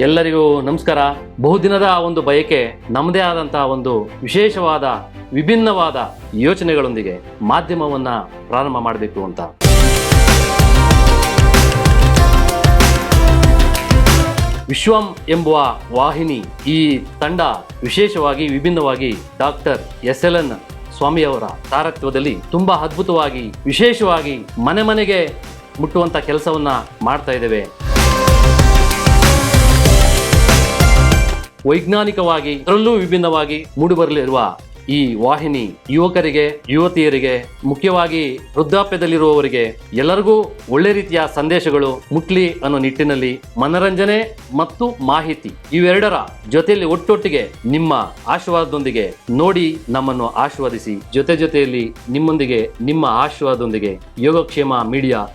ಎಲ್ಲರಿಗೂ ನಮಸ್ಕಾರ. ಬಹುದಿನದ ಒಂದು ಬಯಕೆ ನಮ್ಮದೇ ಆದಂತಹ ಒಂದು ವಿಶೇಷವಾದ, ವಿಭಿನ್ನವಾದ ಯೋಚನೆಗಳೊಂದಿಗೆ ಮಾಧ್ಯಮವನ್ನ ಪ್ರಾರಂಭ ಮಾಡಬೇಕು ಅಂತ. ವಿಶ್ವಂ ಎಂಬುವ ವಾಹಿನಿ ಈ ತಂಡ ವಿಶೇಷವಾಗಿ ವಿಭಿನ್ನವಾಗಿ ಡಾಕ್ಟರ್ ಎಸ್ ಎಲ್ ಎನ್ ಸ್ವಾಮಿಯವರ ತಾರತ್ವದಲ್ಲಿ ತುಂಬಾ ಅದ್ಭುತವಾಗಿ, ವಿಶೇಷವಾಗಿ ಮನೆ ಮನೆಗೆ ಮುಟ್ಟುವಂತ ಕೆಲಸವನ್ನ ಮಾಡ್ತಾ ಇದ್ದೇವೆ. ವೈಜ್ಞಾನಿಕವಾಗಿ, ಅದರಲ್ಲೂ ವಿಭಿನ್ನವಾಗಿ ಮೂಡಿಬರಲಿರುವ ಈ ವಾಹಿನಿ ಯುವಕರಿಗೆ, ಯುವತಿಯರಿಗೆ, ಮುಖ್ಯವಾಗಿ ವೃದ್ಧಾಪ್ಯದಲ್ಲಿರುವವರಿಗೆ ಎಲ್ಲರಿಗೂ ಒಳ್ಳೆ ರೀತಿಯ ಸಂದೇಶಗಳು ಮುಟ್ಲಿ ಅನ್ನೋ ನಿಟ್ಟಿನಲ್ಲಿ ಮನರಂಜನೆ ಮತ್ತು ಮಾಹಿತಿ ಇವೆರಡರ ಜೊತೆಯಲ್ಲಿ ಒಟ್ಟೊಟ್ಟಿಗೆ ನಿಮ್ಮ ಆಶೀರ್ವಾದದೊಂದಿಗೆ ನೋಡಿ ನಮ್ಮನ್ನು ಆಶೀರ್ವದಿಸಿ. ಜೊತೆ ಜೊತೆಯಲ್ಲಿ ನಿಮ್ಮೊಂದಿಗೆ, ನಿಮ್ಮ ಆಶೀರ್ವಾದದೊಂದಿಗೆ ಯೋಗಕ್ಷೇಮ ಮೀಡಿಯಾ.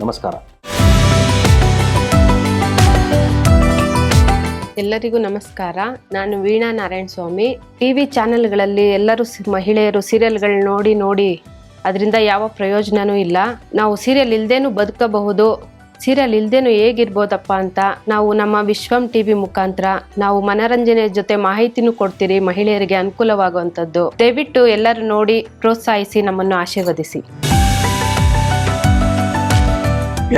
ನಮಸ್ಕಾರ. ಎಲ್ಲರಿಗೂ ನಮಸ್ಕಾರ. ನಾನು ವೀಣಾ ನಾರಾಯಣ ಸ್ವಾಮಿ. ಟಿ ವಿ ಚಾನೆಲ್ಗಳಲ್ಲಿ ಎಲ್ಲರೂ ಮಹಿಳೆಯರು ಸೀರಿಯಲ್ಗಳು ನೋಡಿ ನೋಡಿ, ಅದರಿಂದ ಯಾವ ಪ್ರಯೋಜನವೂ ಇಲ್ಲ. ನಾವು ಸೀರಿಯಲ್ ಇಲ್ಲದೇನು ಬದುಕಬಹುದು. ಸೀರಿಯಲ್ ಇಲ್ಲದೇನು ಹೇಗಿರ್ಬೋದಪ್ಪ ಅಂತ ನಾವು ನಮ್ಮ ವಿಶ್ವಂ ಟಿ ವಿ ಮುಖಾಂತರ ನಾವು ಮನರಂಜನೆ ಜೊತೆ ಮಾಹಿತಿನೂ ಕೊಡ್ತೀರಿ ಮಹಿಳೆಯರಿಗೆ ಅನುಕೂಲವಾಗುವಂಥದ್ದು. ದಯವಿಟ್ಟು ಎಲ್ಲರೂ ನೋಡಿ, ಪ್ರೋತ್ಸಾಹಿಸಿ, ನಮ್ಮನ್ನು ಆಶೀರ್ವದಿಸಿ.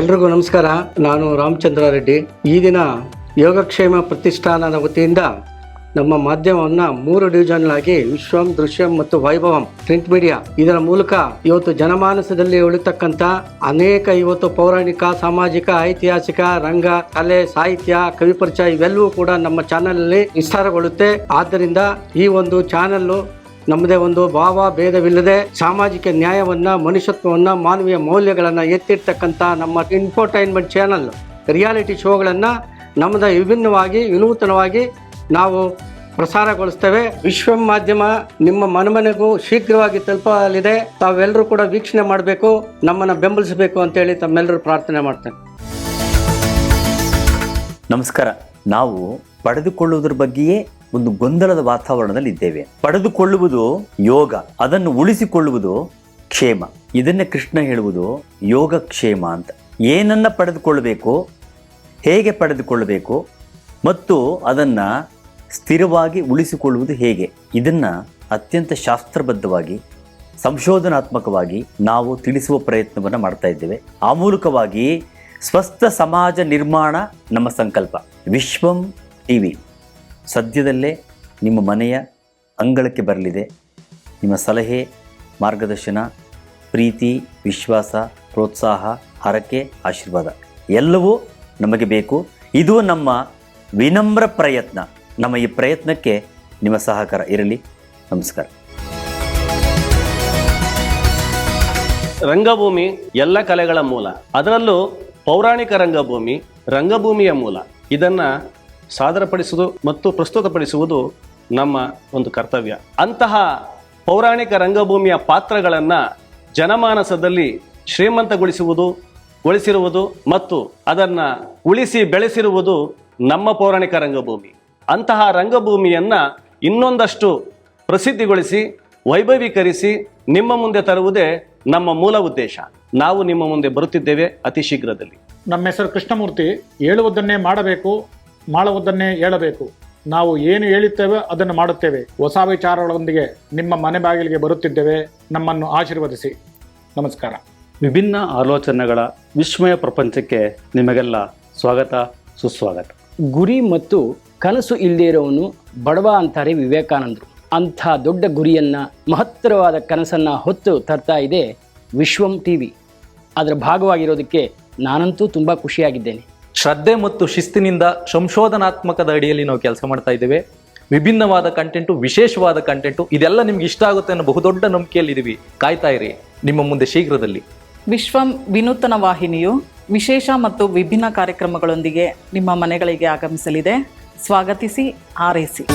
ಎಲ್ರಿಗೂ ನಮಸ್ಕಾರ. ನಾನು ರಾಮಚಂದ್ರ ರೆಡ್ಡಿ. ಈ ದಿನ ಯೋಗಕ್ಷೇಮ ಪ್ರತಿಷ್ಠಾನದ ವತಿಯಿಂದ ನಮ್ಮ ಮಾಧ್ಯಮವನ್ನು ಮೂರು ಡಿವಿಷನ್ಗಳಾಗಿ ವಿಶ್ವಂ, ದೃಶ್ಯಂ ಮತ್ತು ವೈಭವಂ, ಪ್ರಿಂಟ್ ಮೀಡಿಯಾ, ಇದರ ಮೂಲಕ ಇವತ್ತು ಜನಮಾನಸದಲ್ಲಿ ಉಳಿತಕ್ಕಂಥ ಅನೇಕ ಇವತ್ತು ಪೌರಾಣಿಕ, ಸಾಮಾಜಿಕ, ಐತಿಹಾಸಿಕ, ರಂಗ, ಕಲೆ, ಸಾಹಿತ್ಯ, ಕವಿ ಪರಿಚಯ ಇವೆಲ್ಲವೂ ಕೂಡ ನಮ್ಮ ಚಾನೆಲ್ನಲ್ಲಿ ವಿಸ್ತಾರಗೊಳ್ಳುತ್ತೆ. ಆದ್ದರಿಂದ ಈ ಒಂದು ಚಾನಲ್ಲು ನಮ್ಮದೇ ಒಂದು ಭಾವ, ಭೇದವಿಲ್ಲದೆ ಸಾಮಾಜಿಕ ನ್ಯಾಯವನ್ನ, ಮನುಷ್ಯತ್ವವನ್ನ, ಮಾನವೀಯ ಮೌಲ್ಯಗಳನ್ನು ಎತ್ತಿರ್ತಕ್ಕಂಥ ನಮ್ಮ ಇನ್ಫೋಟೈನ್ಮೆಂಟ್ ಚಾನಲ್ ರಿಯಾಲಿಟಿ ಶೋಗಳನ್ನ ನಮ್ಮದ ವಿಭಿನ್ನವಾಗಿ, ವಿನೂತನವಾಗಿ ನಾವು ಪ್ರಸಾರಗೊಳಿಸ್ತೇವೆ. ವಿಶ್ವ ಮಾಧ್ಯಮ ನಿಮ್ಮ ಮನಮನೆಗೂ ಶೀಘ್ರವಾಗಿ ತಲುಪಲಿದೆ. ತಾವೆಲ್ಲರೂ ಕೂಡ ವೀಕ್ಷಣೆ ಮಾಡಬೇಕು, ನಮ್ಮನ್ನು ಬೆಂಬಲಿಸಬೇಕು ಅಂತೇಳಿ ತಮ್ಮೆಲ್ಲರೂ ಪ್ರಾರ್ಥನೆ ಮಾಡ್ತೇನೆ. ನಮಸ್ಕಾರ. ನಾವು ಪಡೆದುಕೊಳ್ಳುವುದರ ಬಗ್ಗೆಯೇ ಒಂದು ಗೊಂದಲದ ವಾತಾವರಣದಲ್ಲಿ ಇದ್ದೇವೆ. ಪಡೆದುಕೊಳ್ಳುವುದು ಯೋಗ, ಅದನ್ನು ಉಳಿಸಿಕೊಳ್ಳುವುದು ಕ್ಷೇಮ. ಇದನ್ನೇ ಕೃಷ್ಣ ಹೇಳುವುದು ಯೋಗ ಕ್ಷೇಮ ಅಂತ. ಏನನ್ನ ಪಡೆದುಕೊಳ್ಳಬೇಕು ಹೇಗೆ ಪಡೆದುಕೊಳ್ಳಬೇಕು ಮತ್ತು ಅದನ್ನ ಸ್ಥಿರವಾಗಿ ಉಳಿಸಿಕೊಳ್ಳುವುದು ಹೇಗೆ? ಇದನ್ನ ಅತ್ಯಂತ ಶಾಸ್ತ್ರಬದ್ಧವಾಗಿ, ಸಂಶೋಧನಾತ್ಮಕವಾಗಿ ನಾವು ತಿಳಿಸುವ ಪ್ರಯತ್ನವನ್ನು ಮಾಡ್ತಾ ಇದ್ದೇವೆ. ಆ ಮೂಲಕವಾಗಿ ಸ್ವಸ್ಥ ಸಮಾಜ ನಿರ್ಮಾಣ ನಮ್ಮ ಸಂಕಲ್ಪ. ವಿಶ್ವಂ ಟಿ ವಿ ಸದ್ಯದಲ್ಲೇ ನಿಮ್ಮ ಮನೆಯ ಅಂಗಳಕ್ಕೆ ಬರಲಿದೆ. ನಿಮ್ಮ ಸಲಹೆ, ಮಾರ್ಗದರ್ಶನ, ಪ್ರೀತಿ, ವಿಶ್ವಾಸ, ಪ್ರೋತ್ಸಾಹ, ಹರಕೆ, ಆಶೀರ್ವಾದ ಎಲ್ಲವೂ ನಮಗೆ ಬೇಕು. ಇದು ನಮ್ಮ ವಿನಮ್ರ ಪ್ರಯತ್ನ. ನಮ್ಮ ಈ ಪ್ರಯತ್ನಕ್ಕೆ ನಿಮ್ಮ ಸಹಕಾರ. ಇರಲಿ. ನಮಸ್ಕಾರ. ರಂಗಭೂಮಿ ಎಲ್ಲ ಕಲೆಗಳ ಮೂಲ. ಅದರಲ್ಲೂ ಪೌರಾಣಿಕ ರಂಗಭೂಮಿ, ರಂಗಭೂಮಿಯ ಮೂಲ. ಇದನ್ನ ಸಾದರಪಡಿಸುವುದು ಮತ್ತು ಪ್ರಸ್ತುತಪಡಿಸುವುದು ನಮ್ಮ ಒಂದು ಕರ್ತವ್ಯ. ಅಂತಹ ಪೌರಾಣಿಕ ರಂಗಭೂಮಿಯ ಪಾತ್ರಗಳನ್ನು ಜನಮಾನಸದಲ್ಲಿ ಶ್ರೀಮಂತಗೊಳಿಸುವುದು ಗೊಳಿಸಿರುವುದು ಮತ್ತು ಅದನ್ನ ಉಳಿಸಿ ಬೆಳೆಸಿರುವುದು ನಮ್ಮ ಪೌರಾಣಿಕ ರಂಗಭೂಮಿ. ಅಂತಹ ರಂಗಭೂಮಿಯನ್ನ ಇನ್ನೊಂದಷ್ಟು ಪ್ರಸಿದ್ಧಿಗೊಳಿಸಿ, ವೈಭವೀಕರಿಸಿ ನಿಮ್ಮ ಮುಂದೆ ತರುವುದೇ ನಮ್ಮ ಮೂಲ ಉದ್ದೇಶ. ನಾವು ನಿಮ್ಮ ಮುಂದೆ ಬರುತ್ತಿದ್ದೇವೆ ಅತಿ ಶೀಘ್ರದಲ್ಲಿ. ನಮ್ಮ ಹೆಸರು ಕೃಷ್ಣಮೂರ್ತಿ. ಹೇಳುವುದನ್ನೇ ಮಾಡಬೇಕು, ಮಾಡುವುದನ್ನೇ ಹೇಳಬೇಕು. ನಾವು ಏನು ಹೇಳುತ್ತೇವೆ ಅದನ್ನು ಮಾಡುತ್ತೇವೆ. ಹೊಸ ವಿಚಾರಗಳೊಂದಿಗೆ ನಿಮ್ಮ ಮನೆ ಬಾಗಿಲಿಗೆ ಬರುತ್ತಿದ್ದೇವೆ. ನಮ್ಮನ್ನು ಆಶೀರ್ವದಿಸಿ. ನಮಸ್ಕಾರ. ವಿಭಿನ್ನ ಆಲೋಚನೆಗಳ ವಿಸ್ಮಯ ಪ್ರಪಂಚಕ್ಕೆ ನಿಮಗೆಲ್ಲ ಸ್ವಾಗತ ಸುಸ್ವಾಗತ. ಗುರಿ ಮತ್ತು ಕನಸು ಇಲ್ಲದೇ ಇರೋವನು ಬಡವ ಅಂತಾರೆ ವಿವೇಕಾನಂದರು. ಅಂಥ ದೊಡ್ಡ ಗುರಿಯನ್ನು ಮಹತ್ತರವಾದ ಕನಸನ್ನು ಹೊತ್ತು ತರ್ತಾ ಇದೆ ವಿಶ್ವಂ ಟಿ ವಿ. ಅದರ ಭಾಗವಾಗಿರೋದಕ್ಕೆ ನಾನಂತೂ ತುಂಬ ಖುಷಿಯಾಗಿದ್ದೇನೆ. ಶ್ರದ್ಧೆ ಮತ್ತು ಶಿಸ್ತಿನಿಂದ ಸಂಶೋಧನಾತ್ಮಕದ ಅಡಿಯಲ್ಲಿ ನಾವು ಕೆಲಸ ಮಾಡ್ತಾ ಇದ್ದೇವೆ. ವಿಭಿನ್ನವಾದ ಕಂಟೆಂಟು ವಿಶೇಷವಾದ ಕಂಟೆಂಟು ಇದೆಲ್ಲ ನಿಮ್ಗೆ ಇಷ್ಟ ಆಗುತ್ತೆ ಅನ್ನೋ ಬಹುದೊಡ್ಡ ನಂಬಿಕೆಯಲ್ಲಿದ್ದೀವಿ. ಕಾಯ್ತಾ ಇರಿ. ನಿಮ್ಮ ಮುಂದೆ ಶೀಘ್ರದಲ್ಲಿ. ವಿಶ್ವಂ ವಿನೂತನ ವಾಹಿನಿಯು ವಿಶೇಷ ಮತ್ತು ವಿಭಿನ್ನ ಕಾರ್ಯಕ್ರಮಗಳೊಂದಿಗೆ ನಿಮ್ಮ ಮನೆಗಳಿಗೆ ಆಗಮಿಸಲಿದೆ. ಸ್ವಾಗತಿಸಿ ಹಾರೈಸಿ.